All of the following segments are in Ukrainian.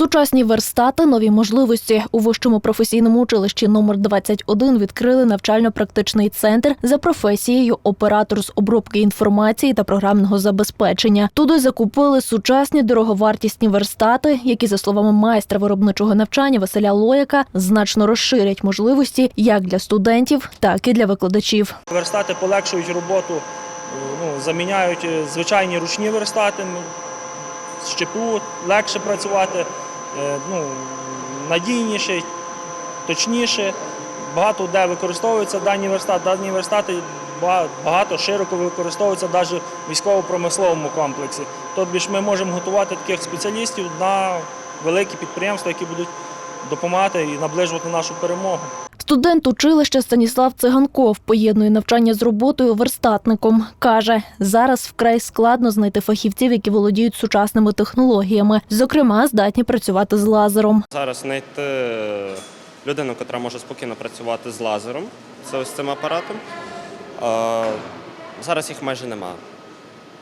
Сучасні верстати, нові можливості у вищому професійному училищі номер 21 відкрили навчально-практичний центр за професією оператор з обробки інформації та програмного забезпечення. Туди закупили сучасні дороговартісні верстати, які, за словами майстра виробничого навчання Василя Лояка, значно розширять можливості як для студентів, так і для викладачів. Верстати полегшують роботу, е, ну, заміняють е, звичайні ручні верстати. З ЩПУ легше працювати, ну, надійніше, точніше. Багато де використовуються дані верстати. Дані верстати багато широко використовуються навіть в військово-промисловому комплексі. Тобто ми можемо готувати таких спеціалістів на великі підприємства, які будуть допомагати і наближувати нашу перемогу. Студент училища Станіслав Циганков поєднує навчання з роботою верстатником. Каже, зараз вкрай складно знайти фахівців, які володіють сучасними технологіями, зокрема, здатні працювати з лазером. Зараз знайти людину, яка може спокійно працювати з лазером, це ось цим апаратом. Е, Зараз їх майже немає.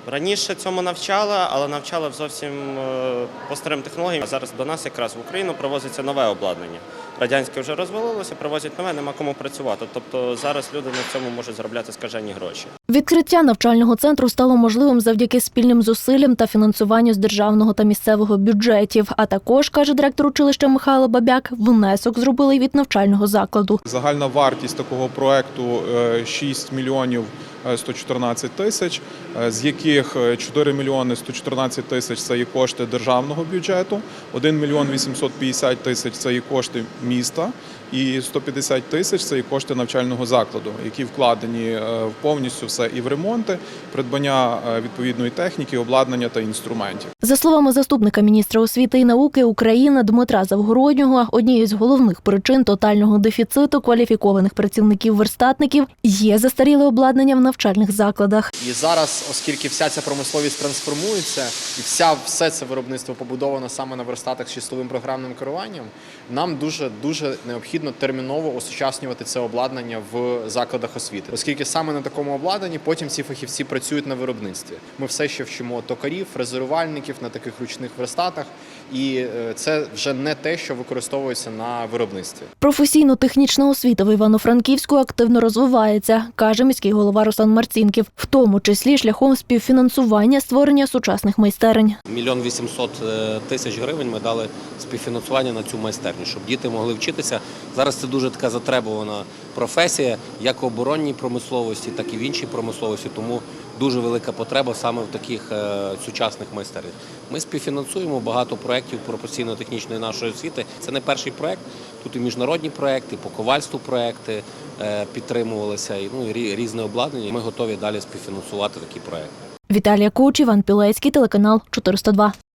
Раніше цьому навчали, але навчали в зовсім е, по старим технологіям. Зараз до нас якраз в Україну привозиться нове обладнання. Радянське вже розвалилося, привозять нове, нема кому працювати. Тобто зараз люди на цьому можуть заробляти скажені гроші. Відкриття навчального центру стало можливим завдяки спільним зусиллям та фінансуванню з державного та місцевого бюджетів. А також каже директор училища Михайло Бабяк, внесок зробили від навчального закладу. Загальна вартість такого проекту е, 6 мільйонів е, 114 тисяч, е, з яких е, 4 мільйони 114 тисяч це є кошти державного бюджету, 1 мільйон 850 тисяч це є кошти міста, і 150 тисяч це є кошти навчального закладу, які вкладені е, в повністю все і в ремонти, придбання е, відповідної техніки, обладнання та інструментів. За словами заступника міністра освіти і науки України Дмитра Завгороднього, однією з головних причин тотального дефіциту кваліфікованих працівників-верстатників є застаріле обладнання в навчальних закладах. І зараз, оскільки вся ця промисловість трансформується, і вся все це виробництво побудовано саме на верстатах з числовим програмним керуванням, нам дуже дуже необхідно терміново осучаснювати це обладнання в закладах освіти, оскільки саме на такому обладнанні потім ці фахівці працюють на виробництві. Ми все ще вчимо токарів, фрезерувальників на таких ручних верстатах, і е, це вже не те, що використовується на виробництві. Професійно-технічна освіта в Івано-Франківську активно розвивається, каже міський голова Руслан Марцінків, в тому числі шляхом співфінансування створення сучасних майстерень. Мільйон вісімсот е, тисяч гривень ми дали співфінансування на цю майстерню, щоб діти могли вчитися. Зараз це дуже така затребувана професія, як в оборонній промисловості, так і в іншій промисловості. Тому дуже велика потреба саме в таких е, сучасних майстернях. Ми співфінансуємо багато проєктів професійно-технічної нашої освіти. Це не перший проєкт. Тут і міжнародні проєкти, по ковальству проєкти е, підтримувалися, і ну і різне обладнання. Ми готові далі співфінансувати такі проєкти. Віталія Куч, Іван Пілецький, телеканал 402.